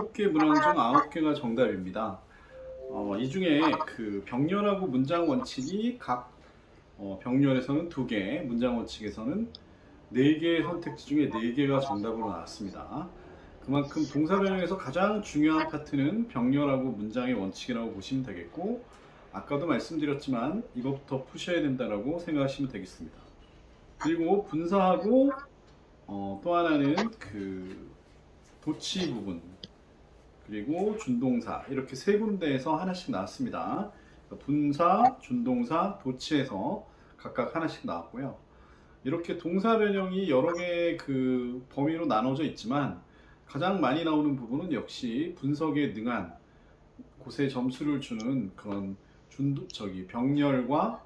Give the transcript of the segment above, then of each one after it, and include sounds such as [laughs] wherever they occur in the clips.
7개 문항 중 9개가 정답입니다. 어, 이 중에 그 병렬하고 문장 원칙이 각 어, 병렬에서는 2개, 문장 원칙에서는 4개의 선택지 중에 4개가 정답으로 나왔습니다. 그만큼 동사 변형에서 가장 중요한 파트는 병렬하고 문장의 원칙이라고 보시면 되겠고 아까도 말씀드렸지만 이것부터 푸셔야 된다라고 생각하시면 되겠습니다. 그리고 분사하고 어, 또 하나는 그 도치 부분 그리고 준동사 이렇게 세 군데에서 하나씩 나왔습니다. 그러니까 분사, 준동사, 도치에서 각각 하나씩 나왔고요. 이렇게 동사 변형이 여러 개의 그 범위로 나눠져 있지만 가장 많이 나오는 부분은 역시 분석에 능한 곳에 점수를 주는 그런 준 저기 병렬과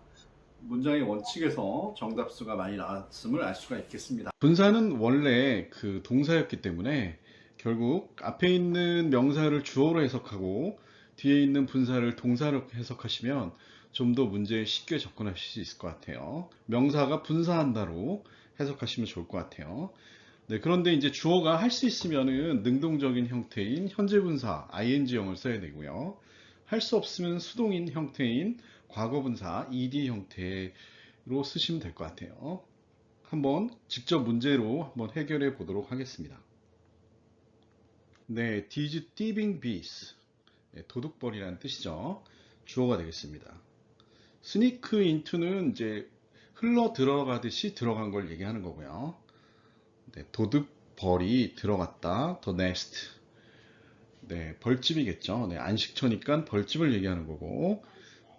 문장의 원칙에서 정답수가 많이 나왔음을 알 수가 있겠습니다. 분사는 원래 그 동사였기 때문에 결국 앞에 있는 명사를 주어로 해석하고 뒤에 있는 분사를 동사로 해석하시면 좀 더 문제에 쉽게 접근하실 수 있을 것 같아요. 명사가 분사한다로 해석하시면 좋을 것 같아요. 네, 그런데 이제 주어가 할 수 있으면은 능동적인 형태인 현재 분사 ing형을 써야 되고요. 할 수 없으면 수동인 형태인 과거 분사 ed 형태로 쓰시면 될 것 같아요. 한번 직접 문제로 한번 해결해 보도록 하겠습니다. 네, did thieving bees 네, 도둑벌이라는 뜻이죠. 주어가 되겠습니다. sneak into는 이제 흘러 들어가듯이 들어간 걸 얘기하는 거고요. 네, 도둑벌이 들어갔다. the nest. 네, 벌집이겠죠. 네, 안식처니까 벌집을 얘기하는 거고.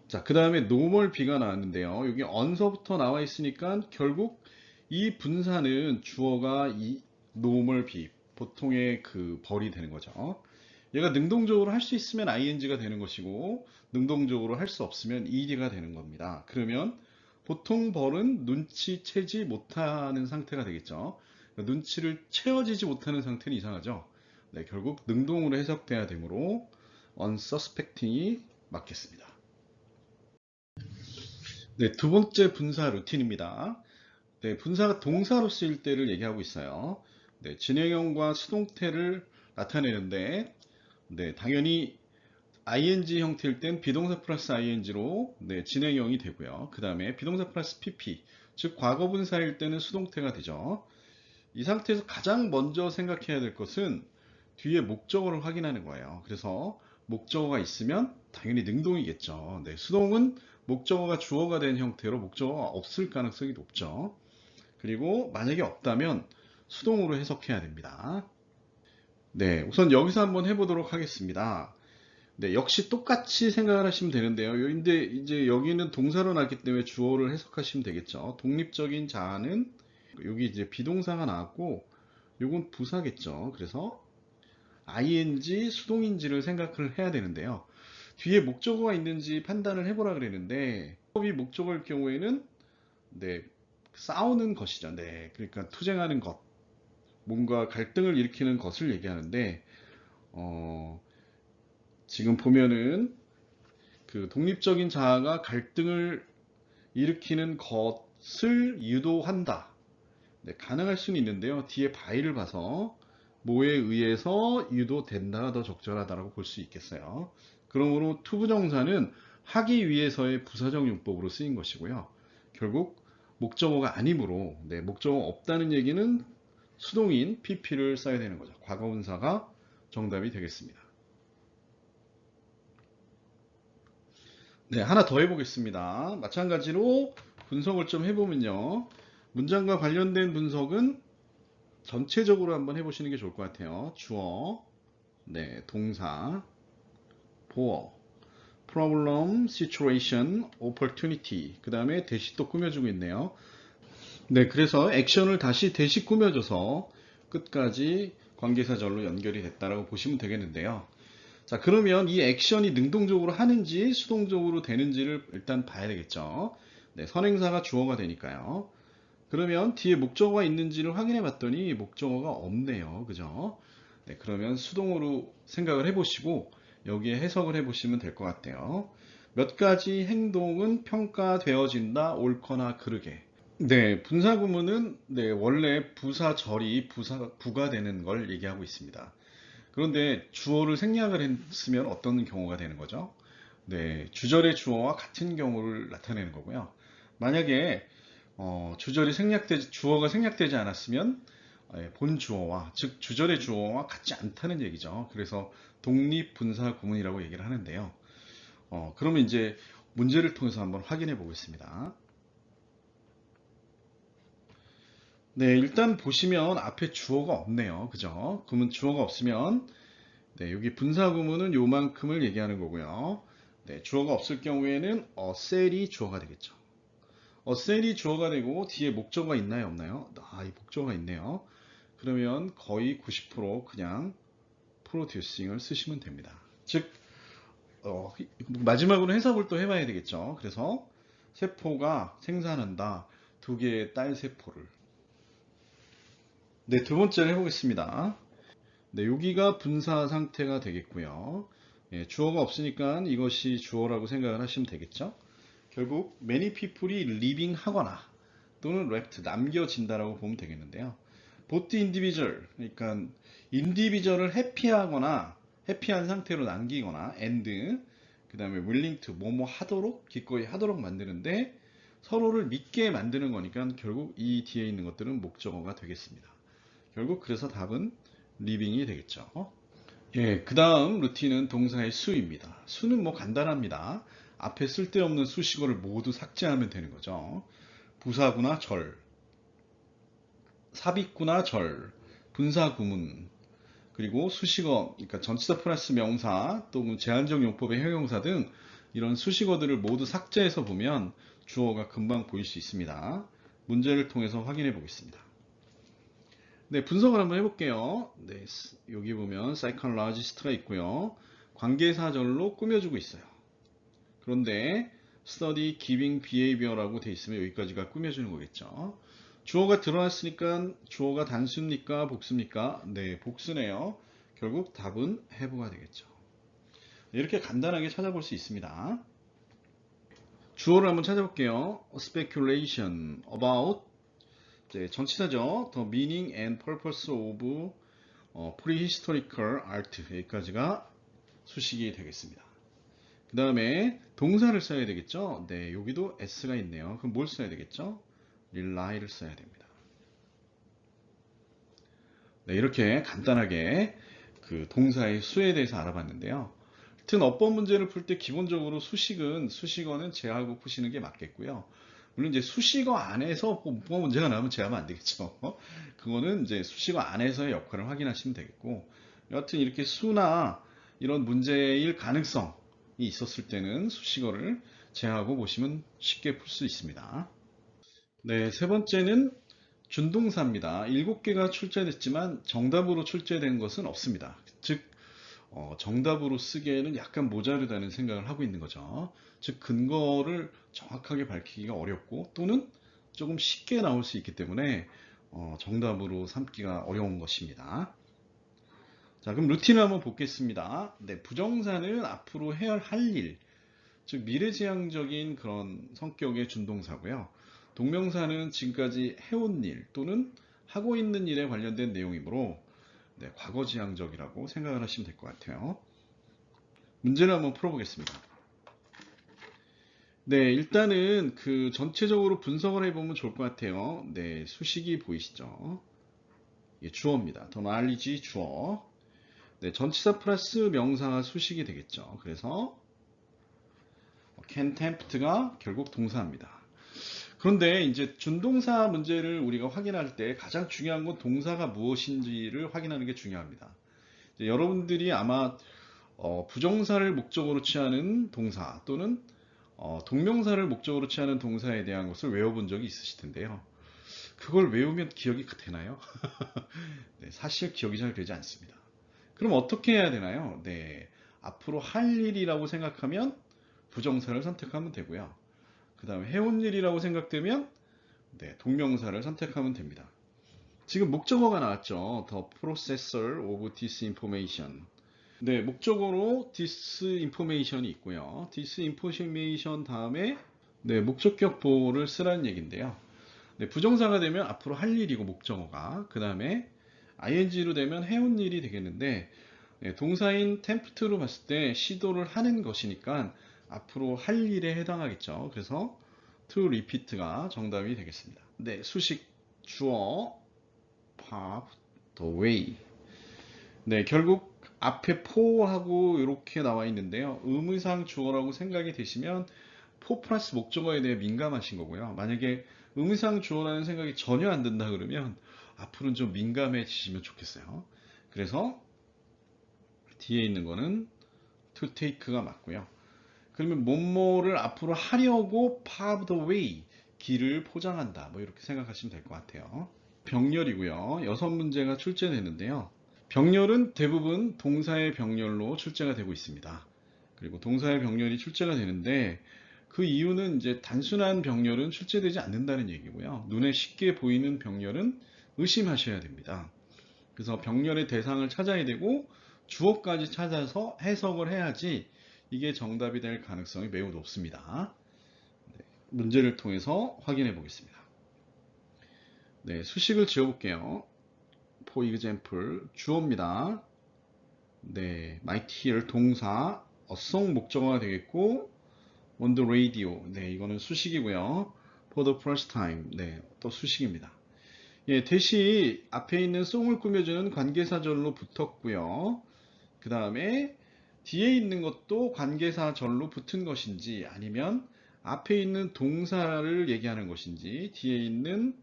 자, 그 다음에 normal b가 나왔는데요. 여기 on서부터 나와 있으니까 결국 이 분사는 주어가 이 normal b, 보통의 그 벌이 되는 거죠. 얘가 능동적으로 할 수 있으면 ing가 되는 것이고, 능동적으로 할 수 없으면 ed가 되는 겁니다. 그러면 보통 벌은 눈치채지 못하는 상태가 되겠죠. 그러니까 눈치를 채워지지 못하는 상태는 이상하죠. 네, 결국 능동으로 해석돼야 되므로 unsuspecting이 맞겠습니다. 네, 두 번째 분사 루틴입니다. 네, 분사가 동사로 쓰일 때를 얘기하고 있어요. 네, 진행형과 수동태를 나타내는데, 네, 당연히 ing 형태일 땐 비동사 플러스 ing로 네, 진행형이 되고요. 그 다음에 비동사 플러스 pp, 즉 과거 분사일 때는 수동태가 되죠. 이 상태에서 가장 먼저 생각해야 될 것은 뒤에 목적어를 확인하는 거예요. 그래서 목적어가 있으면 당연히 능동이겠죠. 네, 수동은 목적어가 주어가 된 형태로 목적어가 없을 가능성이 높죠. 그리고 만약에 없다면 수동으로 해석해야 됩니다. 네, 우선 여기서 한번 해보도록 하겠습니다. 네, 역시 똑같이 생각을 하시면 되는데요. 근데 이제 여기는 동사로 나왔기 때문에 주어를 해석하시면 되겠죠. 독립적인 자아는 여기 이제 비동사가 나왔고, 요건 부사겠죠. 그래서 ing 수동인지를 생각을 해야 되는데요. 뒤에 목적어가 있는지 판단을 해보라 그랬는데, 이 목적어일 경우에는 네, 싸우는 것이죠. 네, 그러니까 투쟁하는 것, 뭔가 갈등을 일으키는 것을 얘기하는데, 어, 지금 보면은 그 독립적인 자아가 갈등을 일으키는 것을 유도한다. 네, 가능할 수는 있는데요. 뒤에 바이를 봐서 뭐에 의해서 유도된다가 더 적절하다라고 볼 수 있겠어요. 그러므로 투부정사는 하기 위해서의 부사적 용법으로 쓰인 것이고요. 결국 목적어가 아니므로 네, 목적어 없다는 얘기는 수동인 pp를 써야 되는 거죠. 과거분사가 정답이 되겠습니다. 네, 하나 더 해보겠습니다. 마찬가지로 분석을 좀 해보면요. 문장과 관련된 분석은 전체적으로 한번 해보시는 게 좋을 것 같아요. 주어, 네, 동사, 보어, problem, situation, opportunity. 그 다음에 대시 또 꾸며주고 있네요. 네, 그래서 액션을 다시 대시 꾸며줘서 끝까지 관계사절로 연결이 됐다라고 보시면 되겠는데요. 자, 그러면 이 액션이 능동적으로 하는지 수동적으로 되는지를 일단 봐야 되겠죠. 네, 선행사가 주어가 되니까요. 그러면 뒤에 목적어가 있는지를 확인해 봤더니 목적어가 없네요. 그죠? 네, 그러면 수동으로 생각을 해보시고 여기에 해석을 해보시면 될 것 같아요. 몇 가지 행동은 평가되어진다, 옳거나 그르게. 네, 분사 구문은 네, 원래 부사절이 부사, 부가 되는 걸 얘기하고 있습니다. 그런데 주어를 생략을 했으면 어떤 경우가 되는 거죠? 네, 주절의 주어와 같은 경우를 나타내는 거고요. 만약에 어, 주절이 생략되지 주어가 생략되지 않았으면 예, 본 주어와 즉 주절의 주어와 같지 않다는 얘기죠. 그래서 독립 분사 구문이라고 얘기를 하는데요. 어, 그러면 이제 문제를 통해서 한번 확인해 보겠습니다. 네, 일단 보시면 앞에 주어가 없네요. 그죠? 그러면 주어가 없으면 네, 여기 분사 구문은 요만큼을 얘기하는 거고요. 네, 주어가 없을 경우에는 어 셀이 주어가 되겠죠. 어 셀이 주어가 되고 뒤에 목적어가 있나요, 없나요? 아, 이 목적어가 있네요. 그러면 거의 90% 그냥 producing을 쓰시면 됩니다. 즉 어, 마지막으로 해석을 또 해봐야 되겠죠. 그래서 세포가 생산한다. 두 개의 딸 세포를. 네, 두 번째를 해보겠습니다. 네, 여기가 분사 상태가 되겠고요. 예, 주어가 없으니까 이것이 주어라고 생각을 하시면 되겠죠. 결국 many people이 living 하거나 또는 left 남겨진다라고 보면 되겠는데요. both individual 그러니까 individual을 해피하거나 해피한 상태로 남기거나 and 그 다음에 willing to 뭐뭐 하도록 기꺼이 하도록 만드는데 서로를 믿게 만드는 거니까 결국 이 뒤에 있는 것들은 목적어가 되겠습니다. 결국 그래서 답은 living이 되겠죠. 예, 그 다음 루틴은 동사의 수입니다. 수는 뭐 간단합니다. 앞에 쓸데없는 수식어를 모두 삭제하면 되는 거죠. 부사구나 절, 삽입구나 절, 분사 구문, 그리고 수식어, 그러니까 전치사 플러스 명사, 또는 제한적 용법의 형용사 등 이런 수식어들을 모두 삭제해서 보면 주어가 금방 보일 수 있습니다. 문제를 통해서 확인해 보겠습니다. 네, 분석을 한번 해볼게요. 네, 여기 보면 psychologist가 있고요. 관계사절로 꾸며주고 있어요. 그런데 study giving behavior라고 돼 있으면 여기까지가 꾸며주는 거겠죠. 주어가 드러났으니까 주어가 단수입니까? 복수입니까? 네, 복수네요. 결국 답은 have가 되겠죠. 이렇게 간단하게 찾아볼 수 있습니다. 주어를 한번 찾아볼게요. speculation about 네, 전치사죠. The meaning and purpose of 어, prehistorical art 여기까지가 수식이 되겠습니다. 그 다음에 동사를 써야 되겠죠. 네, 여기도 s가 있네요. 그럼 뭘 써야 되겠죠? rely를 써야 됩니다. 네, 이렇게 간단하게 그 동사의 수에 대해서 알아봤는데요. 하여튼 어법 문제를 풀 때 기본적으로 수식은 수식어는 제하고 푸시는 게 맞겠고요. 물론 이제 수식어 안에서 뭐가 문제가 나오면 제하면 안 되겠죠. 그거는 이제 수식어 안에서의 역할을 확인하시면 되겠고 여하튼 이렇게 수나 이런 문제일 가능성이 있었을 때는 수식어를 제하고 보시면 쉽게 풀 수 있습니다. 네, 세 번째는 준동사입니다. 일곱 개가 출제됐지만 정답으로 출제된 것은 없습니다. 즉 어, 정답으로 쓰기에는 약간 모자르다는 생각을 하고 있는 거죠. 즉 근거를 정확하게 밝히기가 어렵고 또는 조금 쉽게 나올 수 있기 때문에 어, 정답으로 삼기가 어려운 것입니다. 자 그럼 루틴을 한번 보겠습니다. 네, 부정사는 앞으로 해야 할 일, 즉 미래지향적인 그런 성격의 준동사고요. 동명사는 지금까지 해온 일 또는 하고 있는 일에 관련된 내용이므로 네, 과거지향적이라고 생각을 하시면 될 것 같아요. 문제를 한번 풀어보겠습니다. 네, 일단은 그 전체적으로 분석을 해보면 좋을 것 같아요. 네, 수식이 보이시죠? 이게 주어입니다. 더 knowledge 주어. 네, 전치사 플러스 명사가 수식이 되겠죠. 그래서 can tempt가 결국 동사입니다. 그런데 이제 준동사 문제를 우리가 확인할 때 가장 중요한 건 동사가 무엇인지를 확인하는 게 중요합니다. 여러분들이 아마 어, 부정사를 목적으로 취하는 동사 또는 어, 동명사를 목적으로 취하는 동사에 대한 것을 외워본 적이 있으실 텐데요. 그걸 외우면 기억이 되나요? [laughs] 네, 사실 기억이 잘 되지 않습니다. 그럼 어떻게 해야 되나요? 네, 앞으로 할 일이라고 생각하면 부정사를 선택하면 되고요. 그 다음에 해온 일이라고 생각되면 네, 동명사를 선택하면 됩니다. 지금 목적어가 나왔죠. The processor of this information. 네, 목적어로 this information이 있고요. this information 다음에 네, 목적격 보호를 쓰라는 얘기인데요. 네, 부정사가 되면 앞으로 할 일이고 목적어가 그 다음에 ing로 되면 해온 일이 되겠는데 네, 동사인 tempt로 봤을 때 시도를 하는 것이니까 앞으로 할 일에 해당하겠죠. 그래서 to repeat가 정답이 되겠습니다. 네, 수식 주어 pop the way. 네, 결국 앞에 포하고 이렇게 나와 있는데요. 의무상 주어라고 생각이 되시면 포 플러스 목적어에 대해 민감하신 거고요. 만약에 의무상 주어라는 생각이 전혀 안 든다 그러면 앞으로는 좀 민감해지시면 좋겠어요. 그래서 뒤에 있는 거는 to take가 맞고요. 그러면 뭐뭐를 앞으로 하려고 pave the way 길을 포장한다. 뭐 이렇게 생각하시면 될 것 같아요. 병렬이고요. 여섯 문제가 출제되는데요. 병렬은 대부분 동사의 병렬로 출제가 되고 있습니다. 그리고 동사의 병렬이 출제가 되는데 그 이유는 이제 단순한 병렬은 출제되지 않는다는 얘기고요. 눈에 쉽게 보이는 병렬은 의심하셔야 됩니다. 그래서 병렬의 대상을 찾아야 되고 주어까지 찾아서 해석을 해야지 이게 정답이 될 가능성이 매우 높습니다. 네, 문제를 통해서 확인해 보겠습니다. 네, 수식을 지어볼게요. for example, 주어입니다. 네, might hear 동사, song 목적어가 되겠고, on the radio, 네, 이거는 수식이고요. for the first time, 네, 또 수식입니다. 예, 대시 앞에 있는 송을 꾸며주는 관계사절로 붙었고요. 그 다음에 뒤에 있는 것도 관계사절로 붙은 것인지 아니면 앞에 있는 동사를 얘기하는 것인지 뒤에 있는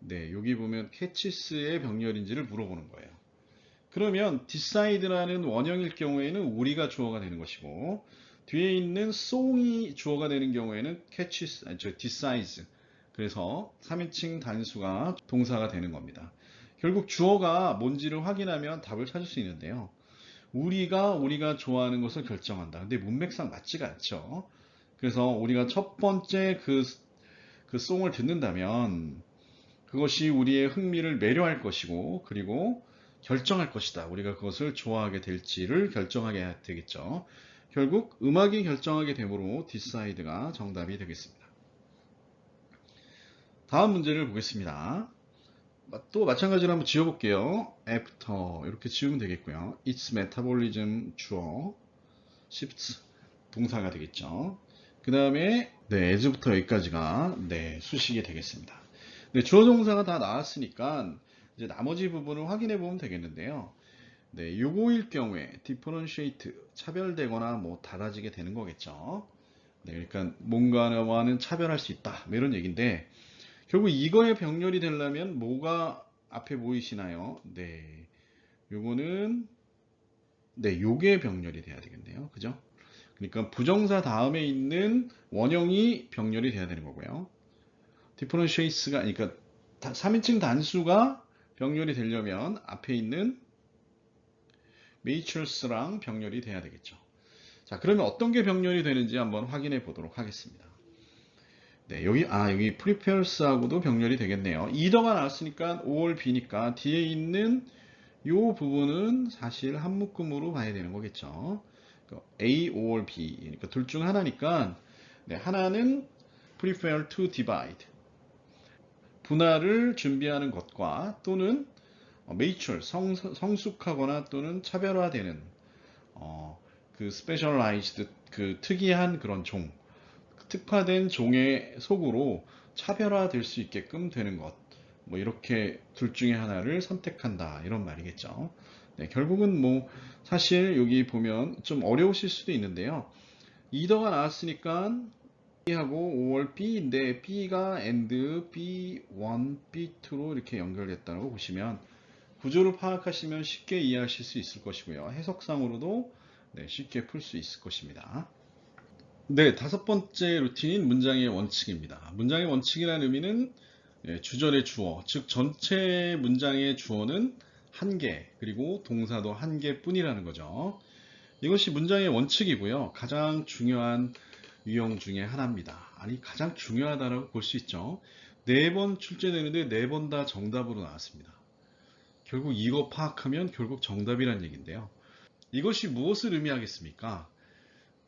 네, 여기 보면 캐치스의 병렬인지를 물어보는 거예요. 그러면 decide라는 원형일 경우에는 우리가 주어가 되는 것이고 뒤에 있는 송이 주어가 되는 경우에는 catches, 아니, 저 decides 그래서 3인칭 단수가 동사가 되는 겁니다. 결국 주어가 뭔지를 확인하면 답을 찾을 수 있는데요. 우리가 우리가 좋아하는 것을 결정한다. 근데 문맥상 맞지가 않죠. 그래서 우리가 첫 번째 그, 그 송을 듣는다면 그것이 우리의 흥미를 매료할 것이고 그리고 결정할 것이다. 우리가 그것을 좋아하게 될지를 결정하게 되겠죠. 결국 음악이 결정하게 되므로 decide가 정답이 되겠습니다. 다음 문제를 보겠습니다. 또 마찬가지로 한번 지어볼게요. after 이렇게 지우면 되겠고요. its metabolism 주어 shifts 동사가 되겠죠. 그 다음에 네, as부터 여기까지가 네, 수식이 되겠습니다. 네, 주어 동사가 다 나왔으니까 이제 나머지 부분을 확인해 보면 되겠는데요. 네, 요거일 경우에 differentiate 차별되거나 뭐 달라지게 되는 거겠죠. 네, 그러니까 뭔가와는 차별할 수 있다. 뭐 이런 얘기인데 결국 이거에 병렬이 되려면 뭐가 앞에 보이시나요? 네. 요거는 네, 요게 병렬이 돼야 되겠네요. 그죠? 그러니까 부정사 다음에 있는 원형이 병렬이 돼야 되는 거고요. differentiates가 그러니까 3인칭 단수가 병렬이 되려면 앞에 있는 matures랑 병렬이 돼야 되겠죠. 자, 그러면 어떤 게 병렬이 되는지 한번 확인해 보도록 하겠습니다. 네, 여기 아 여기 prepares하고도 병렬이 되겠네요. 이더가 나왔으니까 5월 B니까 뒤에 있는 요 부분은 사실 한 묶음으로 봐야 되는 거겠죠. A, 5월 B 그러니까 둘 중 하나니까 네, 하나는 prepare to divide 분할을 준비하는 것과 또는 mature 성, 성숙하거나 또는 차별화되는 어, 그 specialized 그 특이한 그런 종 특화된 종의 속으로 차별화될 수 있게끔 되는 것. 뭐 이렇게 둘 중에 하나를 선택한다 이런 말이겠죠. 네, 결국은 뭐 사실 여기 보면 좀 어려우실 수도 있는데요. 이더가 나왔으니까 B하고 5월 B인데 B가 AND B1, B2로 이렇게 연결됐다는 거 보시면 구조를 파악하시면 쉽게 이해하실 수 있을 것이고요. 해석상으로도 네, 쉽게 풀 수 있을 것입니다. 네, 다섯 번째 루틴인 문장의 원칙입니다. 문장의 원칙이라는 의미는 예, 주절의 주어, 즉 전체 문장의 주어는 한 개, 그리고 동사도 한 개뿐이라는 거죠. 이것이 문장의 원칙이고요. 가장 중요한 유형 중에 하나입니다. 아니, 가장 중요하다고 볼 수 있죠. 네 번 출제되는데 네 번 다 정답으로 나왔습니다. 결국 이거 파악하면 결국 정답이란 얘기인데요. 이것이 무엇을 의미하겠습니까?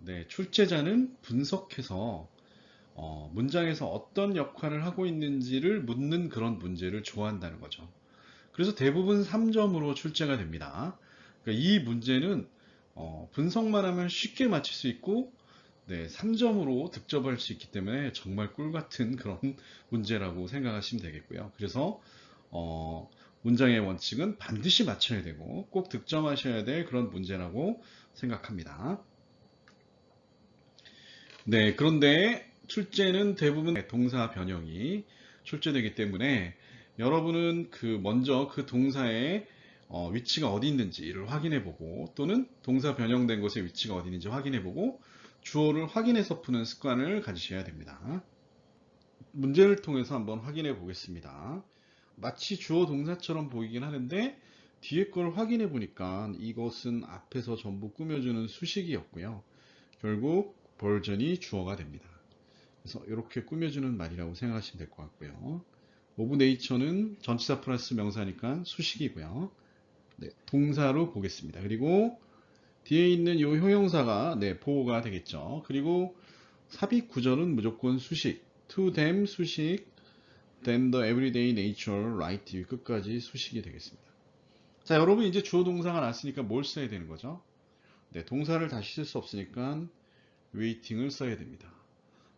네, 출제자는 분석해서 어, 문장에서 어떤 역할을 하고 있는지를 묻는 그런 문제를 좋아한다는 거죠. 그래서 대부분 3점으로 출제가 됩니다. 그러니까 이 문제는 어, 분석만 하면 쉽게 맞출 수 있고 네, 3점으로 득점할 수 있기 때문에 정말 꿀 같은 그런 [laughs] 문제라고 생각하시면 되겠고요. 그래서 어, 문장의 원칙은 반드시 맞춰야 되고 꼭 득점하셔야 될 그런 문제라고 생각합니다. 네, 그런데 출제는 대부분 동사 변형이 출제되기 때문에 여러분은 그 먼저 그 동사의 어, 위치가 어디 있는지를 확인해 보고 또는 동사 변형된 곳의 위치가 어디 있는지 확인해 보고 주어를 확인해서 푸는 습관을 가지셔야 됩니다. 문제를 통해서 한번 확인해 보겠습니다. 마치 주어 동사처럼 보이긴 하는데 뒤에 걸 확인해 보니까 이것은 앞에서 전부 꾸며주는 수식이었고요. 결국 버전이 주어가 됩니다. 그래서 이렇게 꾸며주는 말이라고 생각하시면 될 것 같고요. 오브 네이처는 전치사 플러스 명사니까 수식이고요. 네, 동사로 보겠습니다. 그리고 뒤에 있는 이 효용사가 네, 보호가 되겠죠. 그리고 삽입 구절은 무조건 수식. to them 수식. then the everyday nature right 끝까지 수식이 되겠습니다. 자, 여러분 이제 주어 동사가 났으니까 뭘 써야 되는 거죠? 네, 동사를 다시 쓸 수 없으니까 waiting을 써야 됩니다.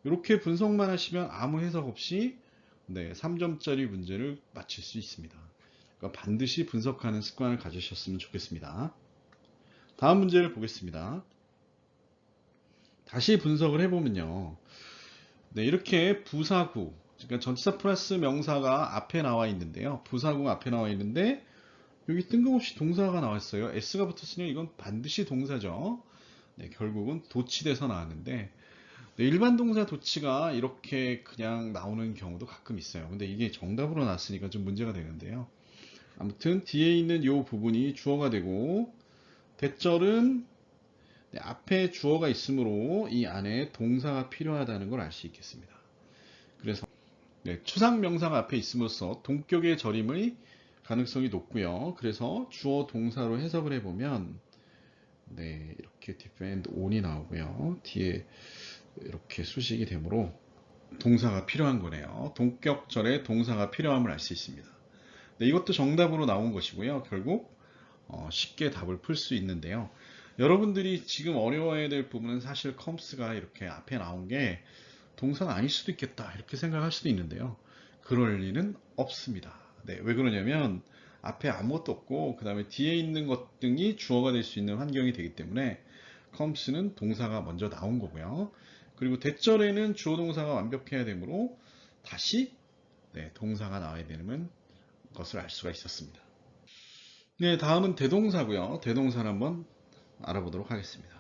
이렇게 분석만 하시면 아무 해석 없이 네, 3점짜리 문제를 맞힐 수 있습니다. 그러니까 반드시 분석하는 습관을 가지셨으면 좋겠습니다. 다음 문제를 보겠습니다. 다시 분석을 해보면요. 네, 이렇게 부사구, 그러니까 전치사 플러스 명사가 앞에 나와 있는데요. 부사구가 앞에 나와 있는데 여기 뜬금없이 동사가 나왔어요. S가 붙었으니 이건 반드시 동사죠. 네, 결국은 도치돼서 나왔는데 네, 일반 동사 도치가 이렇게 그냥 나오는 경우도 가끔 있어요. 근데 이게 정답으로 나왔으니까 좀 문제가 되는데요. 아무튼 뒤에 있는 이 부분이 주어가 되고 대절은 네, 앞에 주어가 있으므로 이 안에 동사가 필요하다는 걸 알 수 있겠습니다. 그래서 네, 추상 명사가 앞에 있음으로써 동격의 절임의 가능성이 높고요. 그래서 주어 동사로 해석을 해보면 네, 이렇게 defend on이 나오고요. 뒤에 이렇게 수식이 되므로 동사가 필요한 거네요. 동격절에 동사가 필요함을 알 수 있습니다. 네, 이것도 정답으로 나온 것이고요. 결국 어, 쉽게 답을 풀 수 있는데요. 여러분들이 지금 어려워야 될 부분은 사실 컴스가 이렇게 앞에 나온 게 동사가 아닐 수도 있겠다 이렇게 생각할 수도 있는데요. 그럴 리는 없습니다. 네, 왜 그러냐면 앞에 아무것도 없고 그 다음에 뒤에 있는 것 등이 주어가 될 수 있는 환경이 되기 때문에 컴스는 동사가 먼저 나온 거고요. 그리고 대절에는 주어 동사가 완벽해야 되므로 다시 네, 동사가 나와야 되는 것을 알 수가 있었습니다. 네, 다음은 대동사고요. 대동사를 한번 알아보도록 하겠습니다.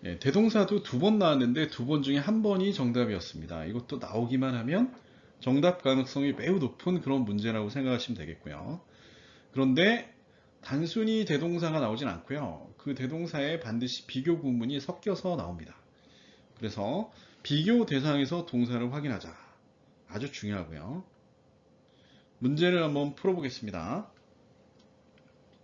네, 대동사도 두 번 나왔는데 두 번 중에 한 번이 정답이었습니다. 이것도 나오기만 하면 정답 가능성이 매우 높은 그런 문제라고 생각하시면 되겠고요. 그런데 단순히 대동사가 나오진 않고요. 그 대동사에 반드시 비교 구문이 섞여서 나옵니다. 그래서 비교 대상에서 동사를 확인하자. 아주 중요하고요. 문제를 한번 풀어보겠습니다.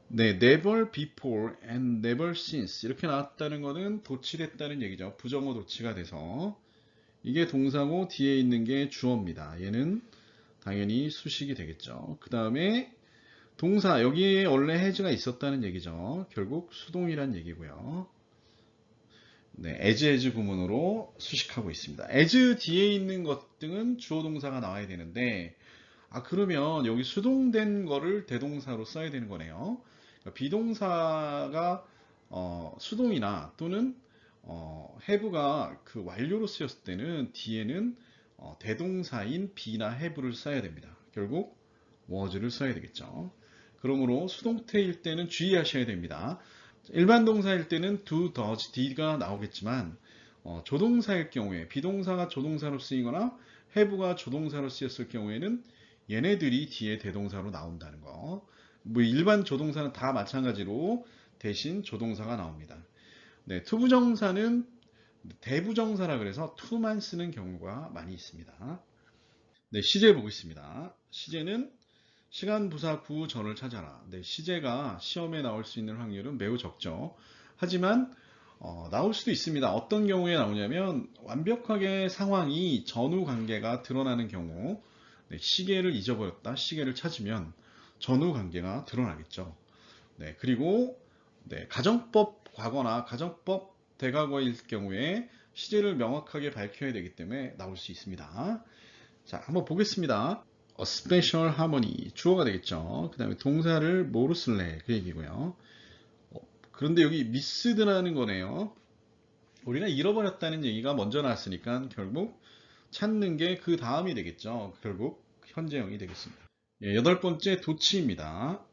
네, never before and never since 이렇게 나왔다는 것은 도치됐다는 얘기죠. 부정어 도치가 돼서 이게 동사고 뒤에 있는 게 주어입니다. 얘는 당연히 수식이 되겠죠. 그 다음에 동사 여기에 원래 해즈가 있었다는 얘기죠. 결국 수동이란 얘기고요. 네, as as 구문으로 수식하고 있습니다. as 뒤에 있는 것 등은 주어 동사가 나와야 되는데 아 그러면 여기 수동된 거를 대동사로 써야 되는 거네요. 그러니까 비동사가 어, 수동이나 또는 어, have가 그 완료로 쓰였을 때는 뒤에는 어, 대동사인 be나 have를 써야 됩니다. 결국 was를 써야 되겠죠. 그러므로 수동태일 때는 주의하셔야 됩니다. 일반 동사일 때는 do, does, did가 나오겠지만 어, 조동사일 경우에 비동사가 조동사로 쓰이거나 have가 조동사로 쓰였을 경우에는 얘네들이 뒤에 대동사로 나온다는 거. 뭐 일반 조동사는 다 마찬가지로 대신 조동사가 나옵니다. 네, 투부정사는 대부정사라 그래서 to만 쓰는 경우가 많이 있습니다. 네, 시제 보겠습니다. 시제는 시간 부사 구 전을 찾아라. 네, 시제가 시험에 나올 수 있는 확률은 매우 적죠. 하지만 어, 나올 수도 있습니다. 어떤 경우에 나오냐면 완벽하게 상황이 전후 관계가 드러나는 경우 네, 시계를 잊어버렸다. 시계를 찾으면 전후 관계가 드러나겠죠. 네, 그리고 네, 가정법 과거나 가정법 대과거일 경우에 시제를 명확하게 밝혀야 되기 때문에 나올 수 있습니다. 자, 한번 보겠습니다. A special harmony 주어가 되겠죠. 그 다음에 동사를 뭐로 쓸래 그 얘기고요. 어, 그런데 여기 미스드라는 거네요. 우리가 잃어버렸다는 얘기가 먼저 나왔으니까 결국 찾는 게 그 다음이 되겠죠. 결국 현재형이 되겠습니다. 예, 여덟 번째 도치입니다.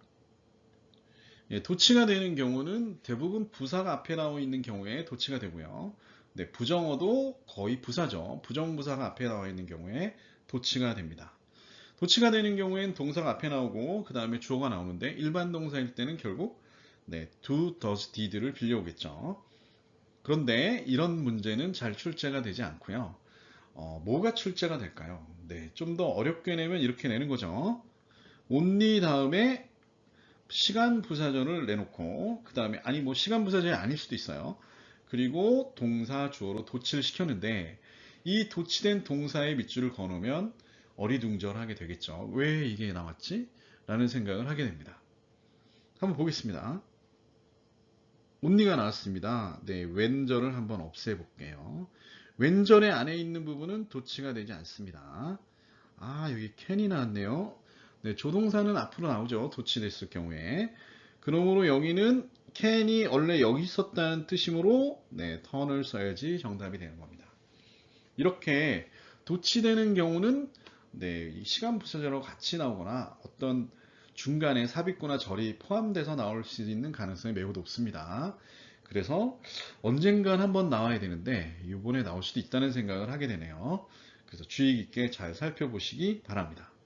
예, 도치가 되는 경우는 대부분 부사가 앞에 나와 있는 경우에 도치가 되고요. 네, 부정어도 거의 부사죠. 부정부사가 앞에 나와 있는 경우에 도치가 됩니다. 도치가 되는 경우엔 동사가 앞에 나오고 그 다음에 주어가 나오는데 일반 동사일 때는 결국 네, do, does, did를 빌려오겠죠. 그런데 이런 문제는 잘 출제가 되지 않고요. 어, 뭐가 출제가 될까요? 네, 좀 더 어렵게 내면 이렇게 내는 거죠. only 다음에 시간 부사절을 내놓고 그 다음에 아니 뭐 시간 부사절이 아닐 수도 있어요. 그리고 동사 주어로 도치를 시켰는데 이 도치된 동사의 밑줄을 거놓으면 어리둥절하게 되겠죠. 왜 이게 나왔지? 라는 생각을 하게 됩니다. 한번 보겠습니다. 온니가 나왔습니다. 네, 왼절을 한번 없애볼게요. 왼절의 안에 있는 부분은 도치가 되지 않습니다. 아, 여기 캔이 나왔네요. 네, 조동사는 앞으로 나오죠. 도치됐을 경우에. 그러므로 여기는 캔이 원래 여기 있었다는 뜻이므로 네, 턴을 써야지 정답이 되는 겁니다. 이렇게 도치되는 경우는 네, 이 시간 부사절하고 같이 나오거나 어떤 중간에 삽입구나 절이 포함돼서 나올 수 있는 가능성이 매우 높습니다. 그래서 언젠간 한번 나와야 되는데 이번에 나올 수도 있다는 생각을 하게 되네요. 그래서 주의 깊게 잘 살펴보시기 바랍니다.